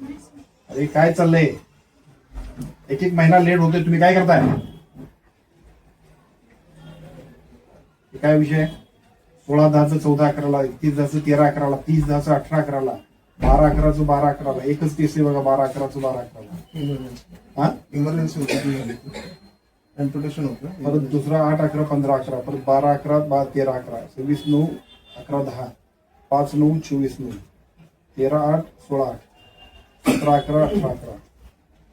अरे काय चाललंय? एक एक महिना लेट होतोय तुम्ही काय करताय? हे काय विषय? सोळा दहाचं चौदा अकराला एकतीस दहाचं तेरा अकराला तीस दहाचं अठरा अकराला बारा अकराचं बारा अकराला एकच केस आहे बघा बारा अकराचं बारा अकराला. हा? इमर्जन्सी होती कॅम्प्युटेशन होतं परत दुसरा आठ अकरा पंधरा अकरा परत बारा अकरा बा तेरा अकरा सव्वीस नऊ अकरा दहा पाच नऊ चोवीस नऊ तेरा आठ सोळा आठ. सतरा अकरा अठरा अकरा.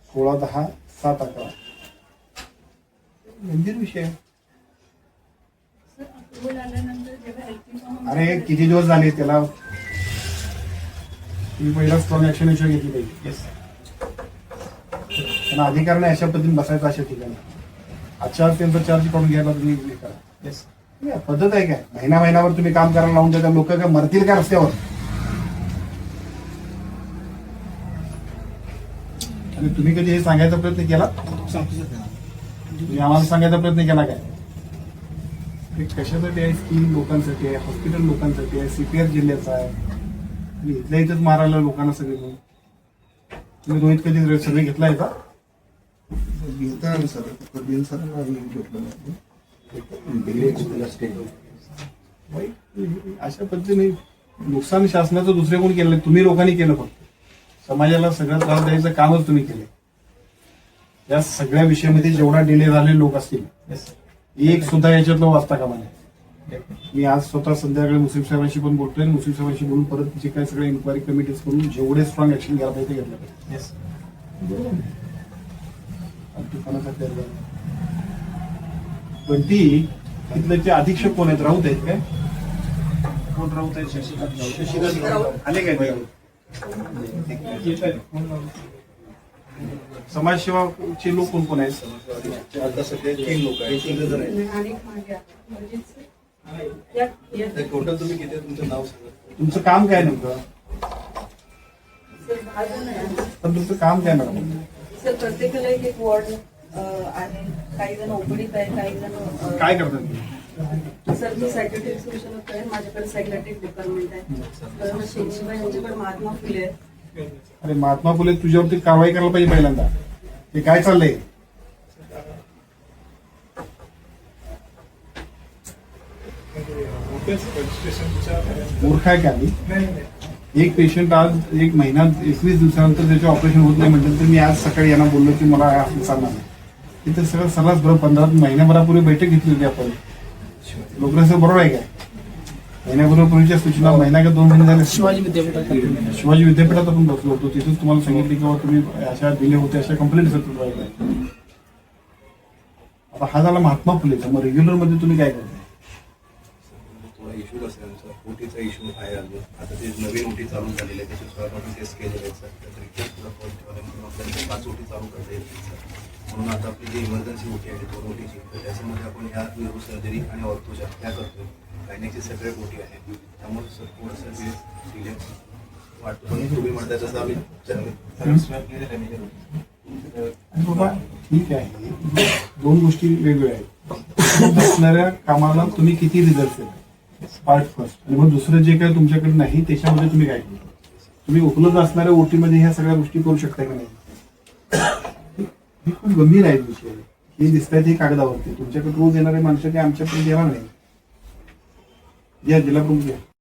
सोळा दहा सात अकरा. गंभीर विषय? आहे. अरे किती दिवस झाले त्याला? तुम्ही पहिला स्ट्रॉंग ऍक्शन याच्यावर घेतली पाहिजे त्यांना अधिकार नाही अशा पद्धतीने बसायचं अशा ठिकाणी. आजच्या आज त्यांचा चार्ज काढून घ्यायला तुम्ही हे करा. हे पद्धत आहे काय? महिना महिनाभर तुम्ही काम करायला लावून देता लोक काय मरतील का रस्त्यावर? तुम्ही कधी हे सांगायचा प्रयत्न केला? तुम्ही आम्हाला सांगायचा प्रयत्न केला काय? हे कशासाठी आहे? स्कीम लोकांसाठी आहे हॉस्पिटल लोकांसाठी आहे सीपीआर जिल्ह्याचा आहे. आणि इथल्या इथंच मारायला लोकांना सगळे मिळून. तुम्ही रोहित कधी सगळे घेतलाय का? घेता आम्ही सर आम्ही घेतलं नाही. अशा पद्धतीने नुकसान शासनाचं दुसरे कोण केलं नाही. तुम्ही लोकांनी केलं फक्त. समाजाला सगळं त्रास द्यायचं कामच तुम्ही केले या सगळ्या विषयामध्ये जेवढा डिले झालेले लोक असतील एक सुद्धा याच्यातलं वाचता कामा नये. मी आज स्वतः संध्याकाळी मुस्लिम साहेबांशी पण बोलतोय मुस्लिम साहेबांशी बोलून परत जे काही सगळे इन्क्वायरी कमिटीज करून जेवढे स्ट्रॉंग ऍक्शन घ्यायला पाहिजे घेतलं पाहिजे. झाला. पण ती तिथले ते अधीक्षक कोण आहेत? राऊत आहेत काय? कोण राऊत आहेत? शशिकांत आले काय. समाजसेवाचे लोक कोण कोण आहेत? आता सध्या तीन लोक आहेत. तीन जण टोटल तुम्ही किती? तुमचं नाव सांगा. तुमचं काम काय नेमकं. पण तुमचं काम काय मॅडम? सर प्रत्येकाला एक एक वॉर्ड काही जण ओपडीत आहे काही जण काय करतात सर मी सायकेट्रिक आहे माझ्याकडे सायकेट्रिक डिपार्टमेंट आहे. तर यांच्याकडे महात्मा फुले अरे महात्मा फुले तुझ्यावरती कारवाई करायला पाहिजे पहिल्यांदा. ते काय चाललंय? मूर्ख आहे का आम्ही एक पेशंट आज एक महिना एकवीस दिवसानंतर त्याचे ऑपरेशन होत नाही म्हटलं तर मी आज सकाळी यांना बोललो की मला असं चालणार नाही. तिथे सगळं सर्रास बरोबर पंधरा महिन्याभरापूर्वी बैठक घेतली होती आपण. लोकरसं बरोबर आहे काय महिन्याभरापूर्वीच्या सूचना महिना का दोन महिने झाले? शिवाजी विद्यापीठात शिवाजी विद्यापीठात आपण बसलो होतो. तिथेच तुम्हाला सांगितले की बाबा तुम्ही अशा दिले होते अशा कंप्लेंट आता हा झाला महात्मा फुलेचा. मग रेग्युलरमध्ये तुम्ही काय करताय इश्यू ओटीचा इश्यू आहे अजून. आता ते नवीन ओटी चालू झालेले आहे त्याचे टेस्ट केलेले आहेत सर. त्याचा रिपोर्ट सुद्धा पॉझिटिव्ह आला म्हणून आपल्याला पाच ओटी चालू करता येतील सर. म्हणून आता आपली जी इमर्जन्सी ओटी आहे दोन ओटीची तर त्याच्यामध्ये आपण ह्या न्यूरो सर्जरी आणि ऑर्थोच्या ह्या करतो गायनेची सेपरेट ओटी आहे. त्यामुळे सर थोडंसं जे डिले वाटतो पण तुम्ही म्हणताय तसं आम्ही म्हणजे. आणि बाबा ठीक आहे. दोन गोष्टी वेगळ्या आहेत. असणाऱ्या कामाला तुम्ही किती रिझल्ट देता पार्ट फर्स्ट आणि मग दुसरं जे काही तुमच्याकडे नाही त्याच्यामध्ये तुम्ही काय केलं तुम्ही उपलब्ध असणाऱ्या ओटीमध्ये ह्या सगळ्या गोष्टी करू शकता की नाही? हे खूप गंभीर आहे विषय. हे दिसत आहेत हे कागदावरती. तुमच्याकडे रोज येणारे माणसं काही आमच्याकडे येणार नाही या जिल्हा प्रमुख या.